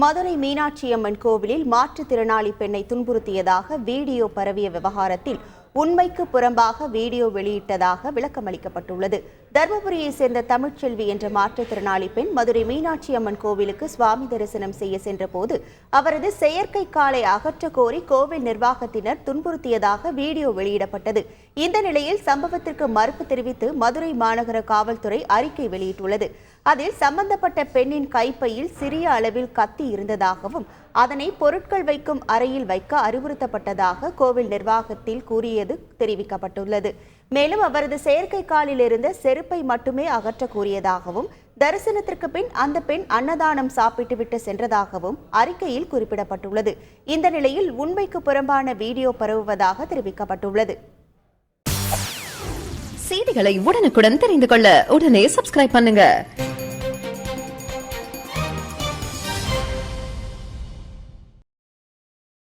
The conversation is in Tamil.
மதுரை மீனாட்சியம்மன் கோவிலில் மாற்றுத்திறனாளி பெண்ணை துன்புறுத்தியதாக வீடியோ பரவிய விவகாரத்தில் உண்மைக்கு புறம்பாக வீடியோ வெளியிட்டதாக விளக்கமளிக்கப்பட்டுள்ளது. தர்மபுரியை சேர்ந்த தமிழ்ச்செல்வி என்ற மாற்றுத்திறனாளி பெண் மதுரை மீனாட்சி அம்மன் கோவிலுக்கு சுவாமி தரிசனம் செய்ய சென்றபோது அவரது செயற்கை காலை அகற்ற கோரி கோவில் நிர்வாகத்தினர் துன்புறுத்தியதாக வீடியோ வெளியிடப்பட்டது. இந்த நிலையில் சம்பவத்திற்கு மறுப்பு தெரிவித்து மதுரை மாநகர காவல்துறை அறிக்கை வெளியிட்டுள்ளது. அதில் சம்பந்தப்பட்ட பெண்ணின் கைப்பையில் சிறிய அளவில் கத்தி இருந்ததாகவும் அதனை பொருட்கள் வைக்கும் அறையில் வைக்க அறிவுறுத்தப்பட்டதாக கோவில் நிர்வாகத்தில் கூறியது தெரிவிக்கப்பட்டுள்ளது. மேலும் அவரது செயற்கை காலில் இருந்த செருப்பை மட்டுமே அகற்ற கூறியதாகவும் தரிசனத்திற்கு பின் அந்த பெண் அன்னதானம் சாப்பிட்டுவிட்டு சென்றதாகவும் அறிக்கையில் குறிப்பிடப்பட்டுள்ளது. இந்த நிலையில் உண்மைக்கு புறம்பான வீடியோ பரவுவதாக தெரிவிக்கப்பட்டுள்ளது. செய்திகளை உடனுக்குடன் தெரிந்து கொள்ள உடனே சப்ஸ்கிரைப் பண்ணுங்க.